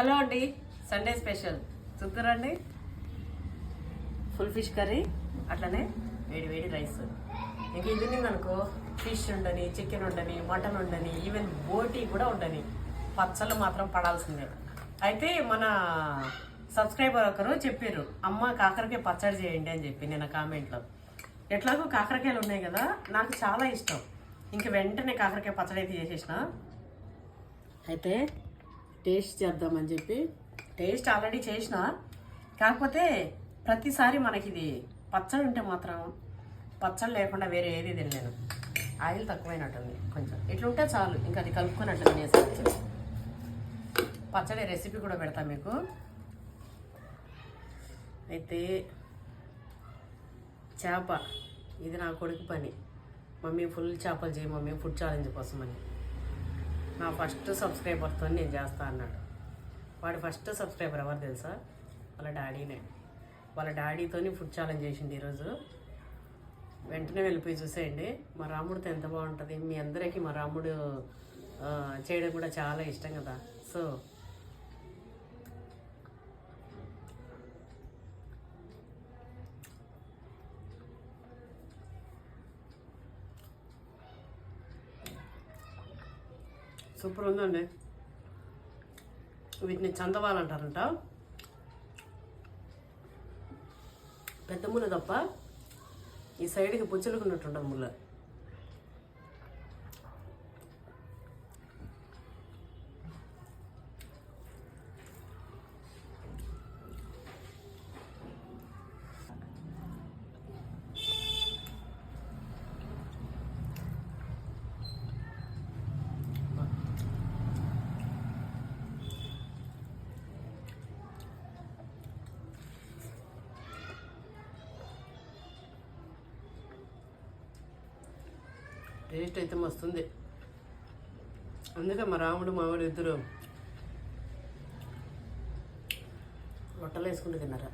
Hello అండి Sunday special. చూస్తారండి? Full fish curry అట్లనే వేడి వేడి రైస్. ఇంకా ఇది అనుకో ఫిష్ ఉండని చికెన్ ఉండని మటన్ ఉండని ఈవెన్ బోటీ కూడా ఉండని. పచ్చళ్ళు మాత్రం పడాల్సిందే. అయితే మన సబ్స్క్రైబర్ ఒకరు చెప్పారు అమ్మ కాకరకాయ పచ్చడి చేయండి అని చెప్పి నేను కామెంట్లో. ఎట్లాగో కాకరకాయలు ఉన్నాయి కదా నాకు చాలా ఇష్టం. ఇంక వెంటనే కాకరకాయ పచ్చడి అయితే చేసేసిన. అయితే టేస్ట్ చేద్దామని చెప్పి. టేస్ట్ ఆల్రెడీ చేసిన. కాకపోతే ప్రతిసారి మనకి ఇది పచ్చడి ఉంటే మాత్రం పచ్చడి లేకుండా వేరే ఏది తినలేను. ఆయిల్ తక్కువైనట్టుంది కొంచెం. ఇట్లుంటే చాలు. ఇంకా అది కలుపుకున్నట్లు తినేసి పచ్చడి రెసిపీ కూడా పెడతా మీకు. అయితే చేప. ఇది నా కొడుకు పని. మమ్మీ ఫుల్ చేపలు చేయి మమ్మీ. ఫుడ్ ఛాలెంజ్ కోసం అని నా ఫస్ట్ సబ్స్క్రైబర్తో నేను చేస్తా అన్నాడు. వాడు ఫస్ట్ సబ్స్క్రైబర్ ఎవరు తెలుసా? వాళ్ళ డాడీనే. వాళ్ళ డాడీతోని ఫుడ్ ఛాలెంజ్ చేసింది ఈరోజు. వెంటనే వెళ్ళిపోయి చూసేయండి. మా రాముడితో ఎంత బాగుంటుంది? మీ అందరికీ మా రాముడు చేయడం కూడా చాలా ఇష్టం కదా. సో సూపర్ ఉందండి. వీటిని చందవాలంటారంట. పెద్ద ముళ్ళ తప్ప ఈ సైడ్కి పుచ్చులకు ఉన్నట్టుంటుంది ముళ్ళ. టేస్ట్ అయితే మస్తుంది. అందుకే మా రాముడు మామిడి ఇద్దరు రొట్టెలు వేసుకుంటూ తిన్నారా?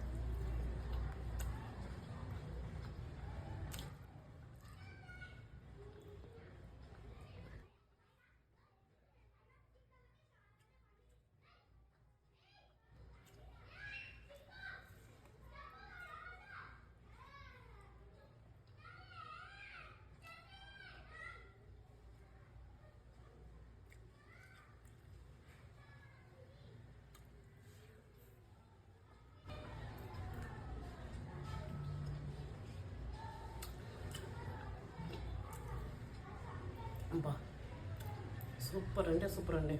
అబ్బా. సూపర్ అంటే సూపర్ అండి.